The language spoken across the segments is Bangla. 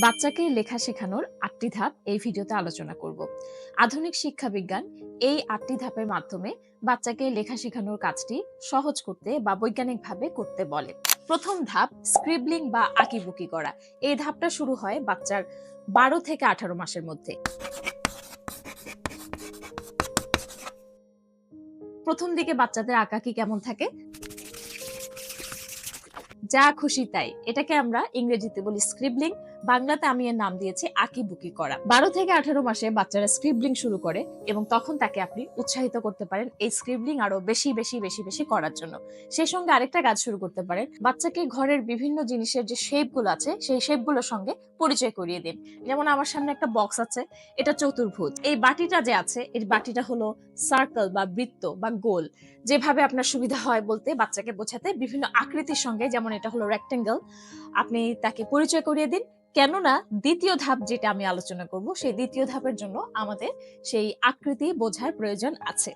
বাচ্চাকে লেখা শেখানোর আটটি ধাপ এই ভিডিওতে আলোচনা করব। আধুনিক শিক্ষা বিজ্ঞান এই আটটি ধাপের মাধ্যমে বাচ্চাকে লেখা শেখানোর কাজটি সহজ করতে বা বৈজ্ঞানিকভাবে করতে বলে। প্রথম ধাপ স্ক্রিবলিং বা আঁকিবুকি করা। এই ধাপটা শুরু হয় বাচ্চার বারো থেকে আঠারো মাসের মধ্যে। প্রথম দিকে বাচ্চাদের আঁকাকি কেমন থাকে? যা খুশি তাই। এটাকে আমরা ইংরেজিতে বলি স্ক্রিবলিং বাংলাতে আমি এর নাম দিয়েছি আঁকিবুকি করা। বারো থেকে আঠারো মাসে বাচ্চারা স্ক্রিবলিং শুরু করে এবং তখন তাকে আপনি উৎসাহিত করতে পারেন এই স্ক্রিবলিং আরও বেশি বেশি বেশি বেশি করার জন্য। সেই সঙ্গে আরেকটা কাজ শুরু করতে পারেন, বাচ্চাকে ঘরের বিভিন্ন জিনিসের যে শেপগুলো আছে, সেই শেপগুলোর সঙ্গে পরিচয় করিয়ে দিন। যেমন আমার সামনে একটা বক্স আছে, এটা চতুর্ভুজ। এই বাটিটা যে আছে, এই বাটিটা হলো সার্কেল বা বৃত্ত বা গোল, যেভাবে আপনার সুবিধা হয় বলতে বাচ্চাকে বোঝাতে বিভিন্ন আকৃতির সঙ্গে, যেমন এটা হলো রেক্টেঙ্গেল আপনি তাকে পরিচয় করিয়ে দিন। কেননা দ্বিতীয় ধাপ যেটা আমি আলোচনা করব, সেই দ্বিতীয় ধাপের জন্য আমাদের সেই আকৃতি বোঝার প্রয়োজন আছে।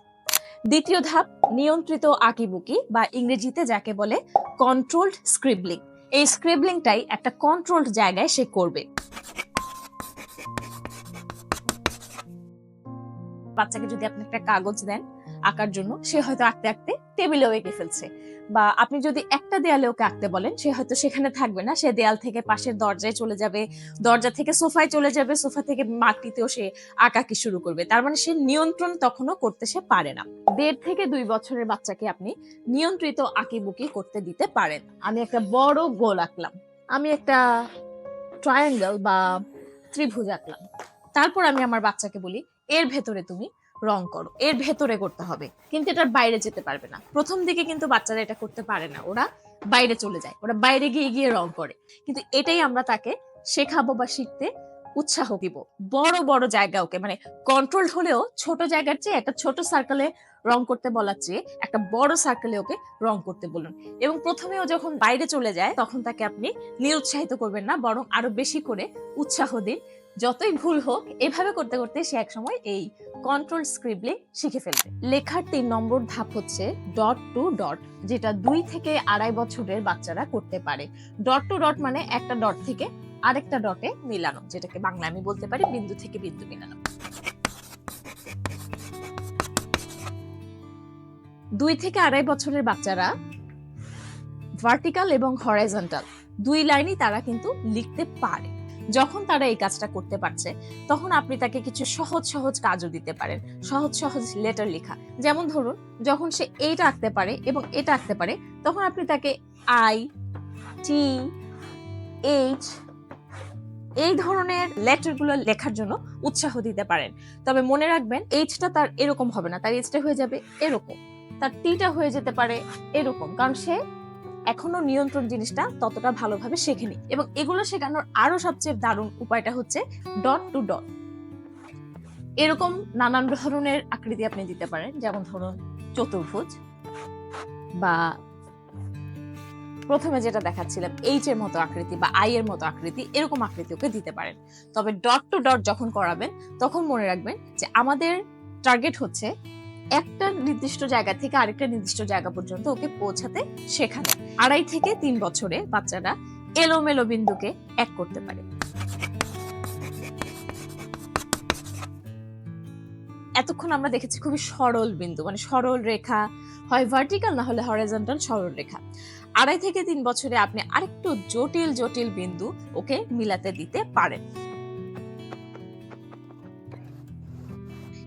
দ্বিতীয় ধাপ, নিয়ন্ত্রিত আঁকিবুকি বা ইংরেজিতে যাকে বলে কন্ট্রোলড স্ক্রিবলিং এই স্ক্রিবলিংটাই একটা কন্ট্রোলড জায়গায় সে করবে। বাচ্চাকে যদি আপনি একটা কাগজ দেন আঁকার জন্য, সে হয়তো আঁকতে আঁকতে টেবিলেও এঁকে ফেলছে। বা আপনি যদি একটা দেয়ালে ওকে আঁকতে বলেন, সে হয়তো সেখানে থাকবে না, সে দেয়াল থেকে পাশের দরজায় চলে যাবে, দরজা থেকে সোফায় চলে যাবে, সোফা থেকে মাটিতেও সে আঁকাকি শুরু করবে। তার মানে সে নিয়ন্ত্রণ তখনও করতে সে পারে না। দেড় থেকে দুই বছরের বাচ্চাকে আপনি নিয়ন্ত্রিত আঁকিবুকি করতে দিতে পারেন। আমি একটা বড় গোল আঁকলাম। আমি একটা ট্রায়াঙ্গেল বা ত্রিভুজ আঁকলাম। তারপর আমি আমার বাচ্চাকে বলি, এর ভেতরে তুমি রং করো, এর ভেতরে করতে হবে। কিন্তু এটার বাইরে যেতে পারবে না। প্রথম দিকে কিন্তু বাচ্চারা এটা করতে পারে না। ওরা বাইরে চলে যায়, ওরা বাইরে গিয়ে গিয়ে রং করে। কিন্তু এটাই আমরা তাকে শেখাবো বা শিখতে উৎসাহ দিব। বড় বড় জায়গা ওকে মানে কন্ট্রোল হলেও ছোট জায়গার চেয়ে একটা ছোট সার্কেলে রং করতে বলার চেয়ে একটা বড় সার্কেলে ওকে রং করতে বলুন। এবং প্রথমে ও যখন বাইরে চলে যায়, তখন তাকে আপনি নিরুৎসাহিত করবেন না, বরং আরও বেশি করে উৎসাহ দিন। যতই ভুল হোক, এভাবে করতে করতে সে একসময় এই কন্ট্রোল স্ক্রিবলিং শিখে ফেলবে। লেখার তিন নম্বর ধাপ হচ্ছে ডট টু ডট যেটা দুই থেকে আড়াই বছরের বাচ্চারা করতে পারে। ডট টু ডট মানে একটা ডট থেকে আরেকটা ডটে মিলানো, যেটাকে বাংলা আমি বলতে পারি বিন্দু থেকে বিন্দু মিলানো। দুই থেকে আড়াই বছরের বাচ্চারা ভার্টিক্যাল এবং হরাইজন্টাল দুই লাইনই তারা কিন্তু লিখতে পারে। যখন তারা এই কাজটা করতে পারছে, তখন আপনি তাকে কিছু সহজ সহজ কাজও দিতে পারেন। সহজ সহজ লেটার লেখা। যেমন ধরুন, যখন সে এইটা আঁকতে পারে এবং এটা আঁকতে পারে, তখন আপনি তাকে আই টি এইচ এই ধরনের লেটারগুলো লেখার জন্য উৎসাহ দিতে পারেন। তবে মনে রাখবেন এইচটা তার এরকম হবে না। তার এইচটা হয়ে যাবে এরকম। তার টিটা হয়ে যেতে পারে এরকম। কারণ সে এখনও নিয়ন্ত্রণ জিনিসটা ততটা ভালোভাবে শেখেনি। এবং এগুলো শেখানোর আরও সবচেয়ে দারুণ উপায়টা হচ্ছে ডট টু ডট। এরকম নানান ধরনের আকৃতি আপনি দিতে পারেন, যেমন ধরুন চতুর্ভুজ বা প্রথমে যেটা দেখাচ্ছিলাম এইচ এর মতো আকৃতি বা আই এর মতো আকৃতি, এরকম আকৃতি ওকে দিতে পারেন। তবে ডট টু ডট যখন করাবেন, তখন মনে রাখবেন যে আমাদের টার্গেট হচ্ছে একটা নির্দিষ্ট জায়গা থেকে আরেকটা নির্দিষ্ট জায়গা পর্যন্ত ওকে পৌঁছাতে শেখানো। আড়াই থেকে তিন বছরে বাচ্চারা এলোমেলো বিন্দুকে এক করতে পারে। এতক্ষণ আমরা দেখেছি খুবই সরল বিন্দু মানে সরল রেখা, হয় ভার্টিক্যাল না হলে হরাইজন্টাল সরল রেখা। আড়াই থেকে তিন বছরে আপনি আরেকটু জটিল জটিল বিন্দু ওকে মিলাতে দিতে পারেন।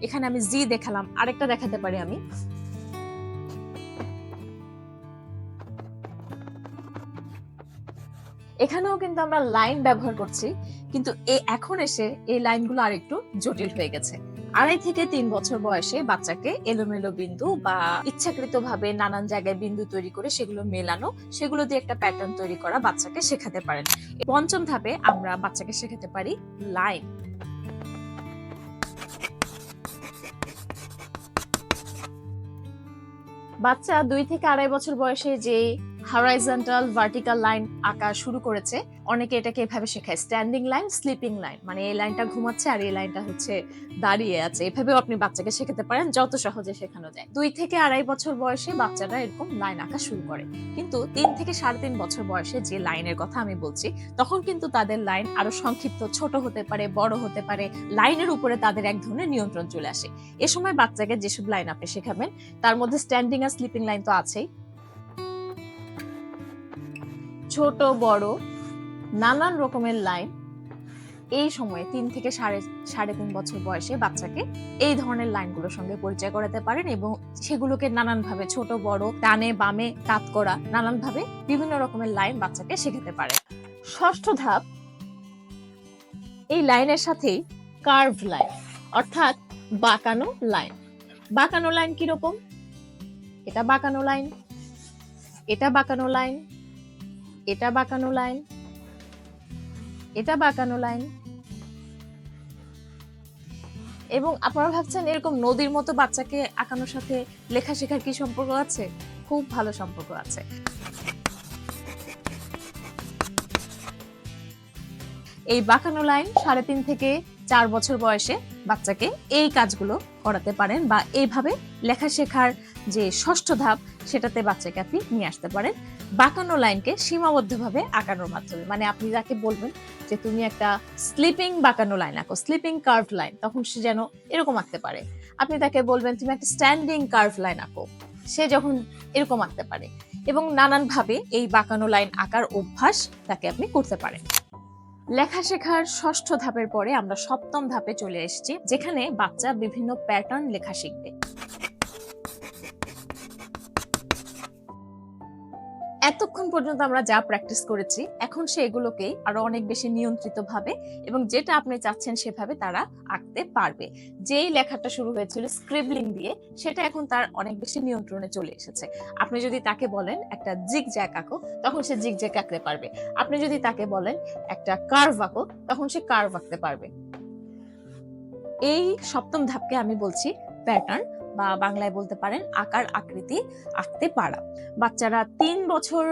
এখানে আমি জি দেখালাম, আরেকটা দেখাতে পারি আমি। এখানেও কিন্তু আমরা লাইন ব্যবহার করছি, কিন্তু এখন এসে এই লাইনগুলো আরেকটু জটিল হয়ে গেছে। আড়াই থেকে তিন বছর বয়সে বাচ্চাকে এলোমেলো বিন্দু বা ইচ্ছাকৃত ভাবে নানান জায়গায় বিন্দু তৈরি করে সেগুলো মেলানো, সেগুলো দিয়ে একটা প্যাটার্ন তৈরি করা বাচ্চাকে শেখাতে পারেন। পঞ্চম ধাপে আমরা বাচ্চাকে শেখাতে পারি লাইন বাচ্চা দুই থেকে আড়াই বছর বয়সে যে হরাইজন্টাল ভার্টিক্যাল লাইন আঁকা শুরু করেছে। অনেকে এটাকে এভাবে শেখায় স্ট্যান্ডিং লাইন স্লিপিং লাইন মানে এই লাইনটা ঘুমাচ্ছে আর এই লাইনটা হচ্ছে দাঁড়িয়ে আছে। এভাবেও আপনি বাচ্চাকে শেখাতে পারেন, যত সহজে শেখানো যায়। দুই থেকে আড়াই বছর বয়সে বাচ্চারা এরকম লাইন আঁকা শুরু করে। কিন্তু তিন থেকে সাড়ে তিন বছর বয়সে যে লাইনের কথা আমি বলছি, তখন কিন্তু তাদের লাইন আরও সংক্ষিপ্ত, ছোট হতে পারে, বড় হতে পারে লাইনের উপরে তাদের এক ধরনের নিয়ন্ত্রণ চলে আসে। এ সময় বাচ্চাকে যেসব লাইন আপনি শেখাবেন, তার মধ্যে স্ট্যান্ডিং আর স্লিপিং লাইন তো আছেই। ছোট, বড়, নানান রকমের লাইন এই সময়ে তিন থেকে সাড়ে সাড়ে তিন বছর বয়সে বাচ্চাকে এই ধরনের লাইনগুলোর সঙ্গে পরিচয় করাতে পারেন এবং সেগুলোকে নানানভাবে ছোট, বড়, ডানে, বামে, কাত করা নানানভাবে বিভিন্ন রকমের লাইন বাচ্চাকে শেখাতে পারে ষষ্ঠ ধাপ, এই লাইনের সাথেই কার্ভ লাইন অর্থাৎ বাঁকানো লাইন বাঁকানো লাইন কীরকম? এটা বাঁকানো লাইন এটা বাঁকানো লাইন এটা বাঁকানো লাইন, এটা বাঁকানো লাইন। এবং আপনারা ভাবছেন এরকম নদীর মতো বাচ্চাকে আঁকানোর সাথে লেখা শেখার কি সম্পর্ক আছে? খুব ভালো সম্পর্ক আছে। এই বাঁকানো লাইন সাড়ে তিন থেকে চার বছর বয়সে বাচ্চাকে এই কাজগুলো করাতে পারেন বা এইভাবে লেখা শেখার যে ষষ্ঠ ধাপ, সেটাতে বাচ্চাকে আপনি নিয়ে আসতে পারেন। বাঁকানো লাইনকে সীমাবদ্ধভাবে আঁকানোর মাধ্যমে। মানে আপনি যাকে বলবেন যে তুমি একটা স্লিপিং বাঁকানো লাইন আঁকো, স্লিপিং কার্ভ লাইন, তখন সে যেন এরকম আঁকতে পারে। আপনি তাকে বলবেন, তুমি একটা স্ট্যান্ডিং কার্ভ লাইন আঁকো। সে যখন এরকম আঁকতে পারে। এবং নানানভাবে এই বাঁকানো লাইন আঁকার অভ্যাস তাকে আপনি করতে পারেন। লেখা শেখার ষষ্ঠ ধাপের পরে আমরা সপ্তম ধাপে চলে এসেছি, যেখানে বাচ্চা বিভিন্ন প্যাটার্ন লেখা শিখবে। এতক্ষণ পর্যন্ত আমরা যা প্র্যাকটিস করেছি, এখন সে এগুলোকে আরও অনেক বেশি নিয়ন্ত্রিত ভাবে এবং যেটা আপনি চাচ্ছেন সেভাবে তারা আঁকতে পারবে। যেই লেখাটা শুরু হয়েছিল স্ক্রিবলিং দিয়ে, সেটা এখন তার অনেক বেশি নিয়ন্ত্রণে চলে এসেছে। আপনি যদি তাকে বলেন, একটা জিগ জ্যাক আঁকো, তখন সে জিগ জ্যাক আঁকতে পারবে। আপনি যদি তাকে বলেন, একটা কার্ভ আঁকো, তখন সে কার্ভ আঁকতে পারবে। এই সপ্তম ধাপকে আমি বলছি প্যাটার্ন বা বাংলায় বলতে পারেন আকার, আকৃতি, আঁকতে পারা। বাচ্চারা তিন বছর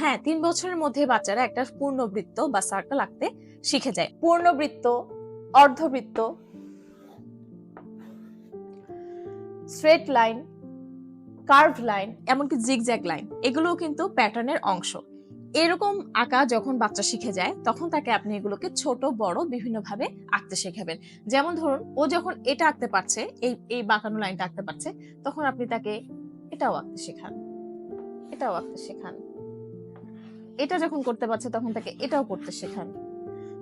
হ্যাঁ তিন বছরের মধ্যে বাচ্চারা একটা পূর্ণবৃত্ত বা সার্কেল আঁকতে শিখে যায়। পূর্ণবৃত্ত, অর্ধবৃত্ত স্ট্রেট লাইন কার্ভ লাইন এমনকি জিগজ্যাগ লাইন এগুলোও কিন্তু প্যাটার্নের অংশ। এরকম আঁকা যখন বাচ্চা শিখে যায়, তখন তাকে আপনি এগুলোকে ছোট, বড় বিভিন্নভাবে আঁকতে শেখাবেন। যেমন ধরুন, ও যখন এটা আঁকতে পারছে, এই এই বাঁকানো লাইনটা আঁকতে পারছে, তখন আপনি তাকে এটাও আঁকতে শেখান। এটাও আঁকতে শেখান। এটা যখন করতে পারছে, তখন তাকে এটাও করতে শেখান।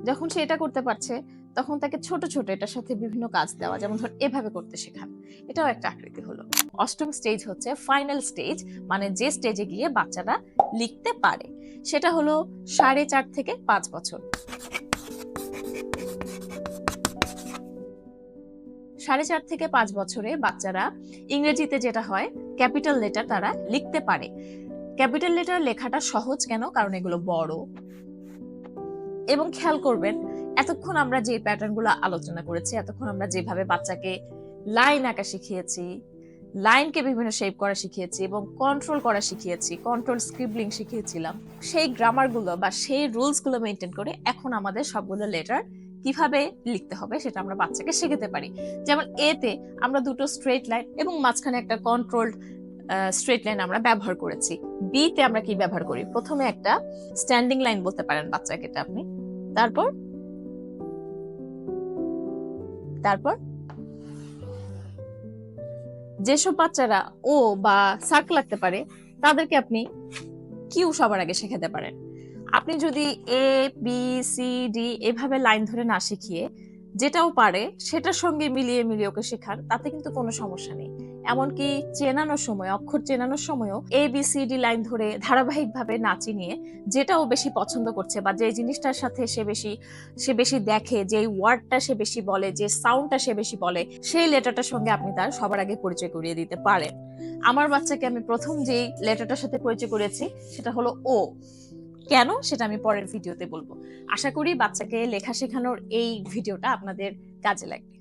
যখন সে এটা করতে পারছে তখন তাকে ছোট ছোট এটার সাথে বিভিন্ন কাজ দেওয়া, যেমন ধর এভাবে করতে শেখান এটাও একটা আকৃতি হলো। অষ্টম স্টেজ হচ্ছে ফাইনাল স্টেজ মানে যে স্টেজে গিয়ে বাচ্চারা লিখতে পারে। সেটা হলো সাড়ে চার থেকে পাঁচ বছর। সাড়ে চার থেকে পাঁচ বছরে বাচ্চারা ইংরেজিতে যেটা হয়, ক্যাপিটাল লেটার তারা লিখতে পারে। ক্যাপিটাল লেটার লেখাটা সহজ কেন? কারণ এগুলো বড়। এবং খেয়াল করবেন এতক্ষণ আমরা যে প্যাটার্নগুলো আলোচনা করেছি, এতক্ষণ আমরা যেভাবে বাচ্চাকে লাইন আঁকা শিখিয়েছি, লাইনকে বিভিন্ন শেপ করা শিখিয়েছি এবং কন্ট্রোল করা শিখিয়েছি কন্ট্রোল স্ক্রিবলিং শিখিয়েছিলাম, সেই গ্রামারগুলো বা সেই রুলসগুলো মেনটেন করে এখন আমাদের সবগুলো লেটার কীভাবে লিখতে হবে সেটা আমরা বাচ্চাকে শেখাতে পারি। যেমন এতে আমরা দুটো স্ট্রেট লাইন এবং মাঝখানে একটা কন্ট্রোলড স্ট্রেট লাইন আমরা ব্যবহার করেছি। বি তে আমরা কি ব্যবহার করি? প্রথমে একটা স্ট্যান্ডিং লাইন বলতে পারেন বাচ্চাকে এটা আপনি। তারপর তারপর? যেসব বাচ্চারা ও বা সাক লাগতে পারে, তাদেরকে আপনি কিউ সবার আগে শেখাতে পারেন। আপনি যদি এ বি সি ডি এভাবে লাইন ধরে না শিখিয়ে যেটাও পারে, সেটার সঙ্গে মিলিয়ে মিলিয়ে ওকে শেখান, তাতে কিন্তু কোনো সমস্যা নেই। এমনকি চেনানোর সময়, অক্ষর চেনানোর সময়ও A B C D line ধরে ধারাবাহিকভাবে না নিয়ে যেটা ও বেশি পছন্দ করছে বা যে জিনিসটার সাথে সে বেশি সে বেশি দেখে যে ওয়ার্ডটা সে বেশি বলে, যে সাউন্ডটা সে বেশি বলে, সেই লেটারটার সঙ্গে আপনি তার সবার আগে পরিচয় করিয়ে দিতে পারেন। আমার বাচ্চাকে আমি প্রথম যেই লেটারটার সাথে পরিচয় করেছি সেটা হলো ও কেন? সেটা আমি পরের ভিডিওতে বলব। আশা করি বাচ্চাকে লেখা শেখানোর এই ভিডিওটা আপনাদের কাজে লাগবে।